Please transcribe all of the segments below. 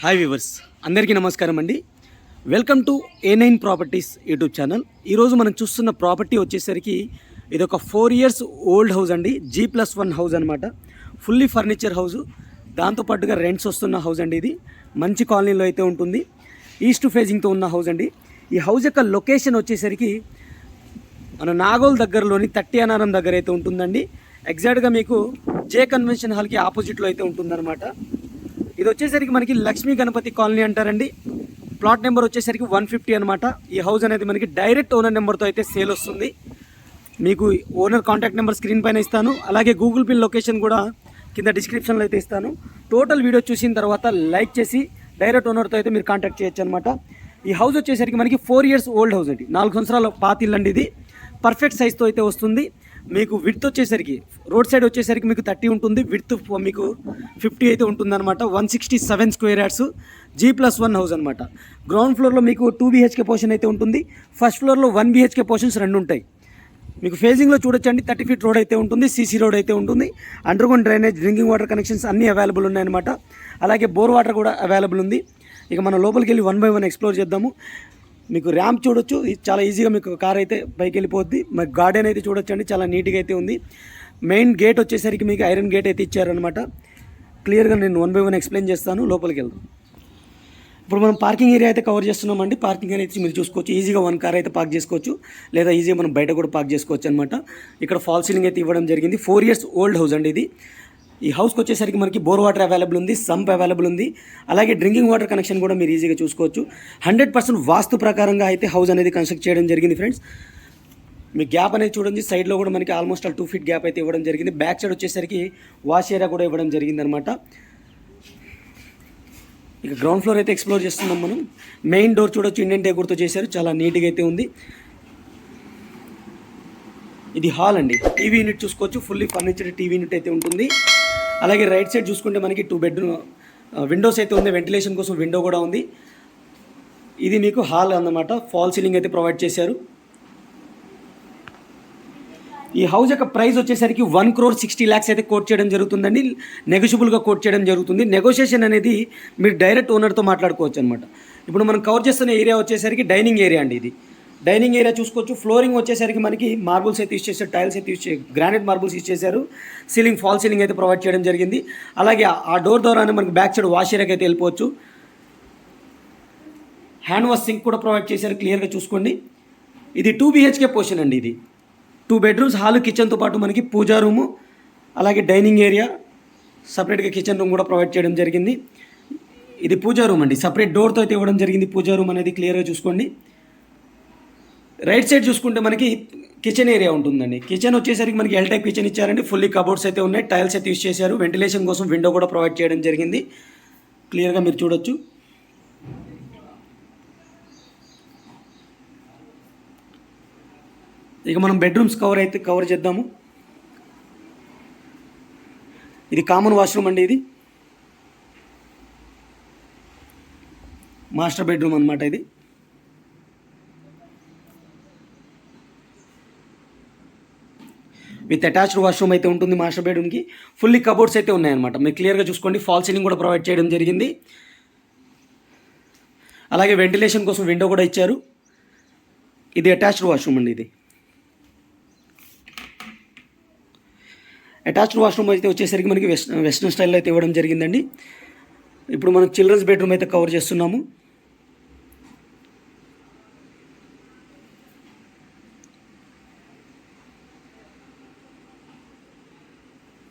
Hi viewers అందరికీ నమస్కారం అండి. Welcome to A nine properties YouTube channel ఈరోజు మనం చూస్తున్న ప్రాపర్టీ వచ్చేసరికి ఇది ఒక ఫోర్ ఇయర్స్ ఓల్డ్ హౌస్ అండి జీ ప్లస్ వన్ హౌస్ అనమాట ఫుల్లీ ఫర్నిచర్ హౌస్ దాంతోపాటుగా రెంట్స్ వస్తున్న హౌస్ అండి ఇది. మంచి కాలనీలో అయితే ఉంటుంది. ఈస్ట్ ఫేజింగ్తో ఉన్న హౌస్ అండి. ఈ హౌస్ యొక్క లొకేషన్ వచ్చేసరికి మన నాగోల్ దగ్గరలోని తట్టి అనారం దగ్గర అయితే ఉంటుందండి. ఎగ్జాక్ట్గా మీకు జే కన్వెన్షన్ హాల్కి ఆపోజిట్లో అయితే ఉంటుందన్నమాట. ఇది వచ్చేసరికి మనకి లక్ష్మీ గణపతి కాలనీ అంటారండి. ప్లాట్ నెంబర్ వచ్చేసరికి వన్ ఫిఫ్టీ అనమాట ఈ హౌస్ అనేది మనకి డైరెక్ట్ ఓనర్ నెంబర్తో అయితే సేల్ వస్తుంది. మీకు ఓనర్ కాంటాక్ట్ నెంబర్ స్క్రీన్ పైన ఇస్తాను. అలాగే గూగుల్ పే లొకేషన్ కూడా కింద డిస్క్రిప్షన్లో అయితే ఇస్తాను. టోటల్ వీడియో చూసిన తర్వాత లైక్ చేసి డైరెక్ట్ ఓనర్తో అయితే మీరు కాంటాక్ట్ చేయొచ్చు అనమాట ఈ హౌస్ వచ్చేసరికి మనకి ఫోర్ ఇయర్స్ ఓల్డ్ హౌస్ అండి. నాలుగు సంవత్సరాల పాత ఇల్లు అండి ఇది. పర్ఫెక్ట్ సైజ్తో అయితే వస్తుంది. మీకు విడ్త్ వచ్చేసరికి రోడ్ సైడ్ వచ్చేసరికి మీకు థర్టీ ఉంటుంది విడ్త్ మీకు ఫిఫ్టీ అయితే ఉంటుందన్నమాట. One sixty seven square yards G plus one house అనమాట గ్రౌండ్ ఫ్లోర్లో మీకు టూ బీహెచ్కే పోర్షన్ అయితే ఉంటుంది. ఫస్ట్ ఫ్లోర్లో వన్ బీహెచ్కే పోర్షన్స్ రెండు ఉంటాయి. మీకు ఫేజింగ్లో చూడొచ్చండి థర్టీ ఫీట్ రోడ్ అయితే ఉంటుంది సీసీ రోడ్ అయితే ఉంటుంది. Underground drainage drinking water connections అన్నీ అవైలబుల్ ఉన్నాయన్నమాట. అలాగే బోర్ వాటర్ కూడా అవైలబుల్ ఉంది. ఇక మనం లోపలికి వెళ్ళి వన్ బై వన్ ఎక్స్ప్లోర్ చేద్దాము. మీకు ర్యాంప్ చూడొచ్చు. చాలా ఈజీగా మీకు కార్ అయితే పైకి వెళ్ళిపోద్ది. మరి గార్డెన్ అయితే చూడొచ్చండి. చాలా నీట్గా అయితే ఉంది. మెయిన్ గేట్ వచ్చేసరికి మీకు ఐరన్ గేట్ అయితే ఇచ్చారనమాట క్లియర్గా నేను వన్ బై వన్ ఎక్స్ప్లెయిన్ చేస్తాను. లోపలికి వెళ్దాం. ఇప్పుడు మనం పార్కింగ్ ఏరియా అయితే కవర్ చేస్తున్నామండి. పార్కింగ్ అనేది మీరు చూసుకోవచ్చు. ఈజీగా వన్ కార్ అయితే పార్క్ చేసుకోవచ్చు. లేదా ఈజీగా మనం బయట కూడా పార్క్ చేసుకోవచ్చు అనమాట ఇక్కడ ఫాల్ సీలింగ్ అయితే ఇవ్వడం జరిగింది. ఫోర్ ఇయర్స్ ఓల్డ్ హౌస్ అండి ఇది. ఈ హౌస్కి వచ్చేసరికి మనకి బోర్ వాటర్ అవైలబుల్ ఉంది సంప్ అవైలబుల్ ఉంది. అలాగే డ్రింకింగ్ వాటర్ కనెక్షన్ కూడా మీరు ఈజీగా చూసుకోవచ్చు. హండ్రెడ్ పర్సెంట్ వాస్తు ప్రకారంగా అయితే హౌస్ అనేది కన్స్ట్రక్ట్ చేయడం జరిగింది ఫ్రెండ్స్. మీ గ్యాప్ అనేది చూడండి సైడ్లో కూడా మనకి almost all two feet gap అయితే ఇవ్వడం జరిగింది. బ్యాక్ సైడ్ వచ్చేసరికి వాష్ ఏరియా కూడా ఇవ్వడం జరిగింది అనమాట ఇక గ్రౌండ్ ఫ్లోర్ అయితే ఎక్స్ప్లోర్ చేస్తున్నాం మనం. మెయిన్ డోర్ చూడొచ్చు ఇండియన్ టేకుర్తో చేశారు. చాలా నీట్గా అయితే ఉంది. ఇది హాల్ అండి. టీవీ యూనిట్ చూసుకోవచ్చు ఫుల్లీ ఫర్నిచర్ టీవీ యూనిట్ అయితే ఉంటుంది. అలాగే రైట్ సైడ్ చూసుకుంటే మనకి టూ బెడ్రూమ్ విండోస్ అయితే ఉంది. వెంటిలేషన్ కోసం విండో కూడా ఉంది. ఇది మీకు హాల్ అన్నమాట. ఫాల్ సీలింగ్ అయితే ప్రొవైడ్ చేశారు. ఈ హౌస్ యొక్క ప్రైస్ వచ్చేసరికి వన్ క్రోర్ సిక్స్టీ ల్యాక్స్ అయితే కోట్ చేయడం జరుగుతుందండి. నెగోషియబుల్గా కోట్ చేయడం జరుగుతుంది. నెగోషియేషన్ అనేది మీరు డైరెక్ట్ ఓనర్తో మాట్లాడుకోవచ్చు అనమాట ఇప్పుడు మనం కవర్ చేస్తున్న ఏరియా వచ్చేసరికి డైనింగ్ ఏరియా అండి ఇది. డైనింగ్ ఏరియా చూసుకోవచ్చు. ఫ్లోరింగ్ వచ్చేసరికి మనకి మార్బుల్స్ అయితే యూస్ చేశారు టైల్స్ అయితే యూస్ చే గ్రానైట్ మార్బుల్స్ యూస్ చేశారు సీలింగ్ ఫాల్ సీలింగ్ అయితే ప్రొవైడ్ చేయడం జరిగింది. అలాగే ఆ డోర్ ద్వారానే మనకి బ్యాక్ సైడ్ వాష్ ఏరియాకి అయితే వెళ్ళిపోవచ్చు. హ్యాండ్ వాష్ సింక్ కూడా ప్రొవైడ్ చేశారు. క్లియర్గా చూసుకోండి. ఇది టూ బీహెచ్కే పోర్షన్ అండి ఇది. టూ బెడ్రూమ్స్ హాల్ కిచెన్తో పాటు మనకి పూజా రూము అలాగే డైనింగ్ ఏరియా సపరేట్గా కిచెన్ రూమ్ కూడా ప్రొవైడ్ చేయడం జరిగింది. ఇది పూజా రూమ్ అండి. సపరేట్ డోర్తో అయితే ఇవ్వడం జరిగింది. పూజా రూమ్ అనేది క్లియర్గా చూసుకోండి. రైట్ సైడ్ చూసుకుంటే మనకి కిచెన్ ఏరియా ఉంటుందండి. కిచెన్ వచ్చేసరికి మనకి ఎల్ టైప్ కిచెన్ ఇచ్చారండి. ఫుల్లీ కబోర్డ్స్ అయితే ఉన్నాయి. టైల్స్ అయితే యూస్ చేశారు. వెంటిలేషన్ కోసం విండో కూడా ప్రొవైడ్ చేయడం జరిగింది. క్లియర్గా మీరు చూడొచ్చు. ఇక మనం బెడ్రూమ్స్ కవర్ అయితే కవర్ చేద్దాము. ఇది కామన్ వాష్రూమ్ అండి ఇది. మాస్టర్ బెడ్రూమ్ అనమాట ఇది. విత్ అటాచ్డ్ వాష్రూమ్ అయితే ఉంటుంది మాస్టర్ బెడ్రూమ్కి. ఫుల్లీ కబోర్డ్స్ అయితే ఉన్నాయన్నమాట. మీరు క్లియర్గా చూసుకోండి ఫాల్ సీలింగ్ కూడా ప్రొవైడ్ చేయడం జరిగింది. అలాగే వెంటిలేషన్ కోసం విండో కూడా ఇచ్చారు. ఇది అటాచ్డ్ వాష్రూమ్ అండి ఇది. అటాచ్డ్ వాష్రూమ్ అయితే వచ్చేసరికి మనకి వెస్ట్ వెస్ట్రన్ స్టైల్లో అయితే ఇవ్వడం జరిగిందండి. ఇప్పుడు మనం చిల్డ్రన్స్ బెడ్రూమ్ అయితే కవర్ చేస్తున్నాము.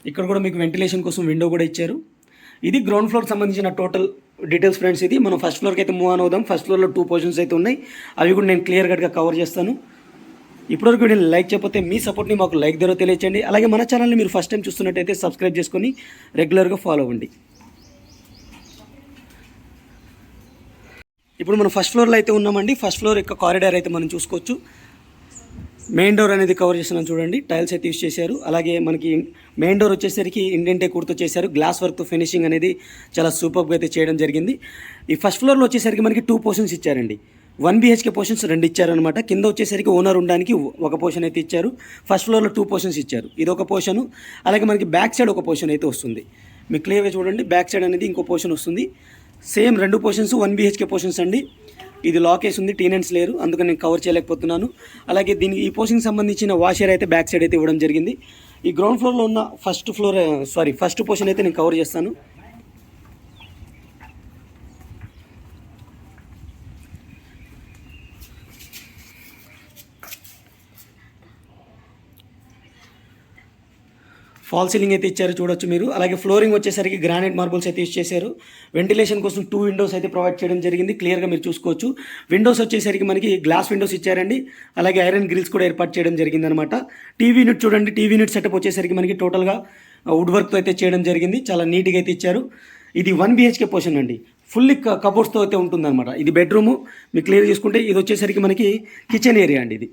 ఇక్కడ కూడా మీకు వెంటిలేషన్ కోసం విండో కూడా ఇచ్చారు. ఇది గ్రౌండ్ ఫ్లోర్కి సంబంధించిన టోటల్ డీటెయిల్స్ ఫ్రెండ్స్ ఇది. మనం ఫస్ట్ ఫ్లోర్కి అయితే మూవ్ ఆన్ అవుదాం. ఫస్ట్ ఫ్లోర్లో టూ పొజిషన్స్ అయితే ఉన్నాయి. అవి కూడా నేను క్లియర్ కట్గా కవర్ చేస్తాను. ఇప్పటివరకు వీడియోని లైక్ చేయకపోతే మీ సపోర్ట్ని మాకు లైక్ ద్వారా తెలియచేయండి. అలాగే మన ఛానల్ని మీరు ఫస్ట్ టైం చూస్తున్నట్టయితే సబ్స్క్రైబ్ చేసుకొని రెగ్యులర్గా ఫాలో అవ్వండి. ఇప్పుడు మనం ఫస్ట్ ఫ్లోర్లో అయితే ఉన్నామండి. ఫస్ట్ ఫ్లోర్ యొక్క కారిడార్ అయితే మనం చూసుకోవచ్చు. మెయిన్ డోర్ అనేది కవర్ చేస్తున్నాం చూడండి. టైల్స్ అయితే యూస్ చేశారు. అలాగే మనకి మెయిన్ డోర్ వచ్చేసరికి ఇండియంటే టేకూర్తో చేశారు. గ్లాస్ వర్క్తో ఫినిషింగ్ అనేది చాలా సూపర్గా అయితే చేయడం జరిగింది. ఈ ఫస్ట్ ఫ్లోర్లో వచ్చేసరికి మనకి టూ పోర్షన్స్ ఇచ్చారండి. వన్ బీహెచ్కే పోర్షన్స్ రెండు ఇచ్చారనమాట కింద వచ్చేసరికి ఓనర్ ఉండడానికి ఒక పోర్షన్ అయితే ఇచ్చారు. ఫస్ట్ ఫ్లోర్లో టూ పోర్షన్స్ ఇచ్చారు. ఇది ఒక పోర్షను అలాగే మనకి బ్యాక్ సైడ్ ఒక పోర్షన్ అయితే వస్తుంది. మీకు క్లియర్గా చూడండి. బ్యాక్ సైడ్ అనేది ఇంకో పోర్షన్ వస్తుంది. సేమ్ రెండు పోర్షన్స్ వన్ బీహెచ్కే పోర్షన్స్ అండి. ఇది లాకేజ్ ఉంది టీనెంట్స్ లేరు అందుకని నేను కవర్ చేయలేకపోతున్నాను. అలాగే దీనికి ఈ పోస్టింగ్ సంబంధించిన వాషర్ అయితే బ్యాక్ సైడ్ అయితే ఇవ్వడం జరిగింది. ఈ గ్రౌండ్ ఫ్లోర్లో ఉన్న first floor sorry first portion అయితే నేను కవర్ చేస్తాను. ఫాల్ సీలింగ్ అయితే ఇచ్చారు చూడొచ్చు మీరు. అలాగే ఫ్లోరింగ్ వచ్చేసరికి గ్రానైట్ మార్బుల్స్ అయితే యూస్ చేశారు. వెంటిలేషన్ కోసం టూ విండోస్ అయితే ప్రొవైడ్ చేయడం జరిగింది. క్లియర్గా మీరు చూసుకోవచ్చు. విండోస్ వచ్చేసరికి మనకి గ్లాస్ విండోస్ ఇచ్చారండి. అలాగే ఐరన్ గ్రిల్స్ కూడా ఏర్పాటు చేయడం జరిగింది అనమాట టీవీ యూనిట్ చూడండి. టీవీ యూనిట్ సెటప్ వచ్చేసరికి మనకి టోటల్గా వుడ్ వర్క్తో అయితే చేయడం జరిగింది. చాలా నీట్గా అయితే ఇచ్చారు. ఇది వన్ బిహెచ్కే పోర్షన్ అండి. ఫుల్లీ కబోర్డ్స్తో అయితే ఉంటుందన్నమాట ఇది బెడ్రూము మీరు క్లియర్ చేసుకుంటే ఇది వచ్చేసరికి మనకి కిచెన్ ఏరియా అండి ఇది.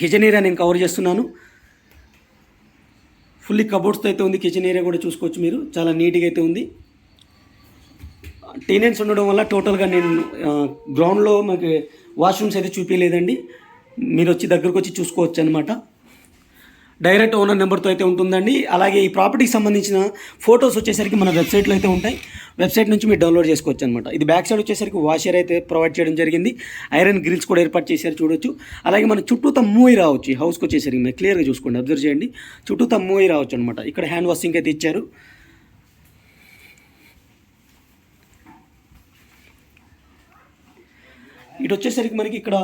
కిచెన్ ఏరియా నేను కవర్ చేస్తున్నాను. ఫుల్లీ కబోర్డ్స్తో అయితే ఉంది కిచెన్ ఏరియా కూడా చూసుకోవచ్చు మీరు. చాలా నీట్గా అయితే ఉంది. టెనెంట్స్ ఉండడం వల్ల టోటల్గా నేను గ్రౌండ్లో మాకు వాష్రూమ్స్ అయితే చూపించలేదండి. మీరు వచ్చి దగ్గరకు వచ్చి చూసుకోవచ్చు అనమాట డైరెక్ట్ ఓనర్ నెంబర్తో అయితే ఉంటుందండి. అలాగే ఈ ప్రాపర్టీకి సంబంధించిన ఫొటోస్ వచ్చేసరికి మన వెబ్సైట్లో అయితే ఉంటాయి. వెబ్సైట్ నుంచి మీరు డౌన్లోడ్ చేసుకోవచ్చు అనమాట ఇది బ్యాక్ సైడ్ వచ్చేసరికి వాషర్ అయితే ప్రొవైడ్ చేయడం జరిగింది. ఐరన్ గ్రిల్స్ కూడా ఏర్పాటు చేశారు చూడొచ్చు. అలాగే మన చుట్టూతా మూవీ రావచ్చు. ఈ హౌస్కి వచ్చేసరికి మీరు క్లియర్గా చూసుకోండి అబ్జర్వ్ చేయండి. చుట్టూతో మూవ్ రావచ్చు అనమాట ఇక్కడ హ్యాండ్ వాషింగ్ అయితే ఇచ్చారు. ఇటు వచ్చేసరికి మనకి ఇక్కడ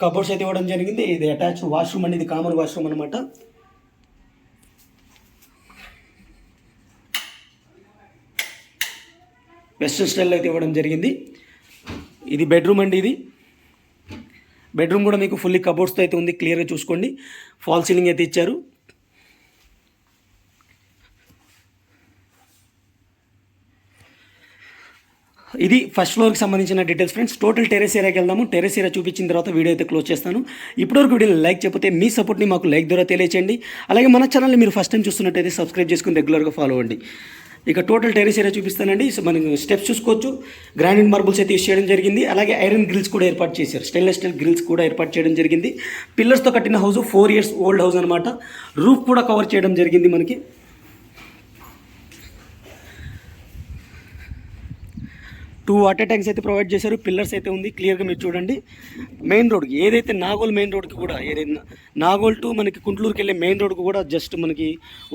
కబోర్డ్స్ అయితే ఇవ్వడం జరిగింది. ఇది అటాచ్ వాష్రూమ్ అనేది కామన్ వాష్రూమ్ అనమాట వెస్ట్రన్ స్టైల్లో అయితే ఇవ్వడం జరిగింది. ఇది బెడ్రూమ్ అండి ఇది. బెడ్రూమ్ కూడా మీకు ఫుల్లీ కబోర్డ్స్తో అయితే ఉంది. క్లియర్గా చూసుకోండి. ఫాల్ సీలింగ్ అయితే ఇచ్చారు. ఇది ఫస్ట్ ఫ్లోర్కి సంబంధించిన డీటెయిల్స్ ఫ్రెండ్స్. టోటల్ టెరెస్ ఏరియాకి వెళ్దాము. టెరెస్ ఏరియా చూపించిన తర్వాత వీడియో అయితే క్లోజ్ చేస్తాను. ఇప్పటివరకు వీడియోని లైక్ చెప్పితే మీ సపోర్ట్ని మాకు లైక్ ద్వారా తెలియచేయండి. అలాగే మన ఛానల్ని మీరు ఫస్ట్ టైం చూస్తున్నట్టయితే సబ్స్క్రైబ్ చేసుకుని రెగ్యులర్గా ఫాలో అవ్వండి. ఇక టోటల్ టెరెస్ ఏరియా చూపిస్తానండి. మనం స్టెప్స్ చూసుకోవచ్చు. గ్రానైట్ మార్బుల్స్ అయితే యూస్ చేయడం జరిగింది. అలాగే ఐరన్ గ్రిల్స్ కూడా ఏర్పాటు చేశారు. స్టెయిన్లెస్ స్టీల్ గ్రిల్స్ కూడా ఏర్పాటు చేయడం జరిగింది. పిల్లర్స్తో కట్టిన house four years old house అనమాట రూఫ్ కూడా కవర్ చేయడం జరిగింది మనకి. టూ వాటర్ ట్యాంక్స్ అయితే ప్రొవైడ్ చేశారు. పిల్లర్స్ అయితే ఉంది. క్లియర్గా మీరు చూడండి. మెయిన్ రోడ్కి ఏదైతే నాగోల్ మెయిన్ రోడ్కి కూడా ఏదైనా నాగోల్ టు మనకి కుంట్లూరుకి వెళ్ళే మెయిన్ రోడ్కి కూడా జస్ట్ మనకి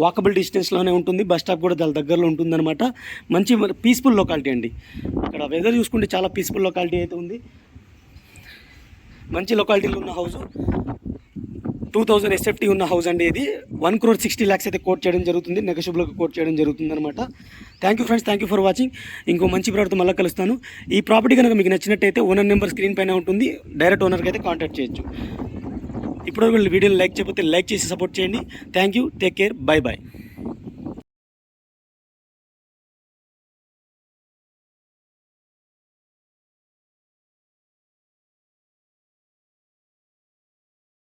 వాకబుల్ డిస్టెన్స్లోనే ఉంటుంది. బస్ స్టాప్ కూడా దాని దగ్గరలో ఉంటుందన్నమాట. మంచి పీస్ఫుల్ లొకాలిటీ అండి. ఇక్కడ వెదర్ చూసుకుంటే చాలా పీస్ఫుల్ లొకాలిటీ అయితే ఉంది. మంచి లొకాలిటీలో ఉన్న హౌస్ టూ థౌజండ్ ఎస్ఎఫ్టీ ఉన్న హౌస్ అండి ఇది. వన్ క్రోర్ సిక్స్టీ ల్యాక్స్ అయితే కోట్ చేయడం జరుగుతుంది. నెగషియబుల్గా కోట్ చేయడం జరుగుతుంది అనమాట thank you friends thank you for watching ఇంకో మంచి ప్రాడక్ట్ మళ్ళీ కలుస్తాను. ఈ ప్రాపర్టీ కనుక మీకు నచ్చినట్టయితే ఓనర్ నెంబర్ స్క్రీన్ పైన ఉంటుంది. డైరెక్ట్ ఓనర్కి అయితే కాంటాక్ట్ చేయొచ్చు. ఇప్పటివరకు వీడియోని లైక్ చేయకపోతే లైక్ చేసి సపోర్ట్ చేయండి. Thank you take care bye bye